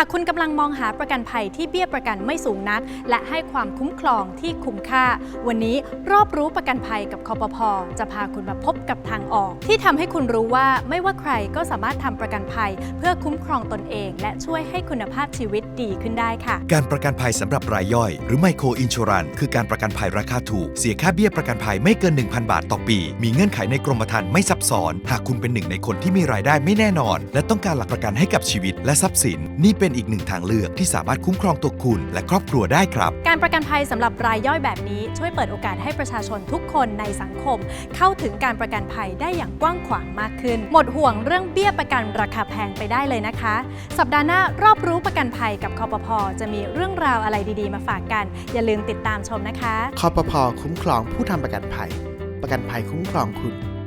ากคุณกำลังมองหาประกันภัยที่เบี้ยประกันไม่สูงนัก และให้ความคุ้มครองที่คุ้มค่า วันนี้รอบรู้ประกันภัยกับคอปพจะพาคุณมาพบกับทางออก ที่ทำให้คุณรู้ว่าไม่ว่าใครก็สามารถทำประกันภัย เพื่อคุ้มครองตนเอง และช่วยให้คุณภาพชีวิตดีขึ้นได้ค่ะ การประกันภัยสำหรับรายย่อย หรือไมโครอินช r รันคือการประกันภัยราคาถูก เสียค่าเบี้ยประกันภัยไม่เกิน 1,000 บาทต่อปี มีเงื่อนไขในกรมธรรม์ไม่ซับซ้อน หากคุณเป็นหนึ่งในคนที่มีรายได้ไม่แน่นอน และต้องการหลักประกันให้กับชีวิตและทรัพย์สินนี่เป็นอีกหนึ่งทางเลือกที่สามารถคุ้มครองตัวคุณและครอบครัวได้ครับ การประกันภัยสำหรับรายย่อยแบบนี้ช่วยเปิดโอกาสให้ประชาชนทุกคนในสังคม เข้าถึงการประกันภัยได้อย่างกว้างขวางมากขึ้น หมดห่วงเรื่องเบี้ยประกันราคาแพงไปได้เลยนะคะ สัปดาห์หน้ารอบรู้ประกันภัยกับคอปพจะมีเรื่องราวอะไรดีๆ มาฝากกัน อย่าลืมติดตามชมนะคะคอปพคุ้มครองผู้ทำประกันภัย ประกันภัยคุ้มครองคุณ